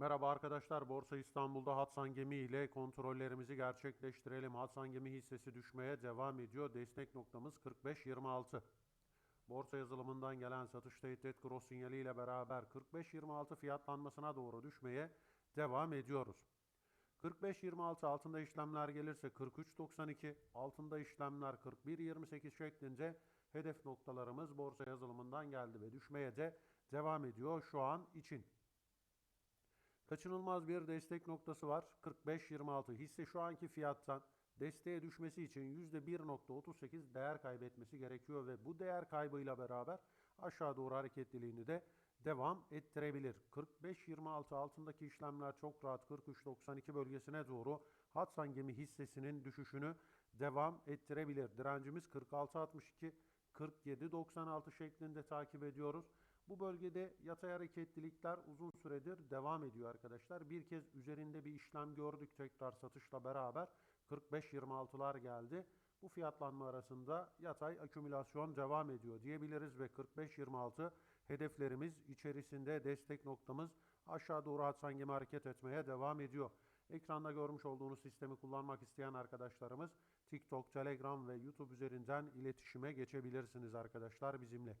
Merhaba arkadaşlar, Borsa İstanbul'da Hatsan Gemi ile kontrollerimizi gerçekleştirelim. Hatsan Gemi hissesi düşmeye devam ediyor. Destek noktamız 45.26. Borsa yazılımından gelen satış tehdit cross sinyali ile beraber 45.26 fiyatlanmasına doğru düşmeye devam ediyoruz. 45.26 altında işlemler gelirse 43.92, altında işlemler 41.28 şeklinde hedef noktalarımız borsa yazılımından geldi ve düşmeye de devam ediyor şu an için. Kaçınılmaz bir destek noktası var. 45.26 hisse şu anki fiyattan desteğe düşmesi için %1.38 değer kaybetmesi gerekiyor ve bu değer kaybıyla beraber aşağı doğru hareketliliğini de devam ettirebilir. 45.26 altındaki işlemler çok rahat 43.92 bölgesine doğru Hatsan gemi hissesinin düşüşünü devam ettirebilir. Direncimiz 46.62 47.96 şeklinde takip ediyoruz. Bu bölgede yatay hareketlilikler uzun süredir devam ediyor arkadaşlar. Bir kez üzerinde bir işlem gördük tekrar satışla beraber 45-26'lar geldi. Bu fiyatlanma arasında yatay akümülasyon devam ediyor diyebiliriz ve 45-26 hedeflerimiz içerisinde destek noktamız aşağı doğru Hatsan gemi hareket etmeye devam ediyor. Ekranda görmüş olduğunuz sistemi kullanmak isteyen arkadaşlarımız TikTok, Telegram ve YouTube üzerinden iletişime geçebilirsiniz arkadaşlar bizimle.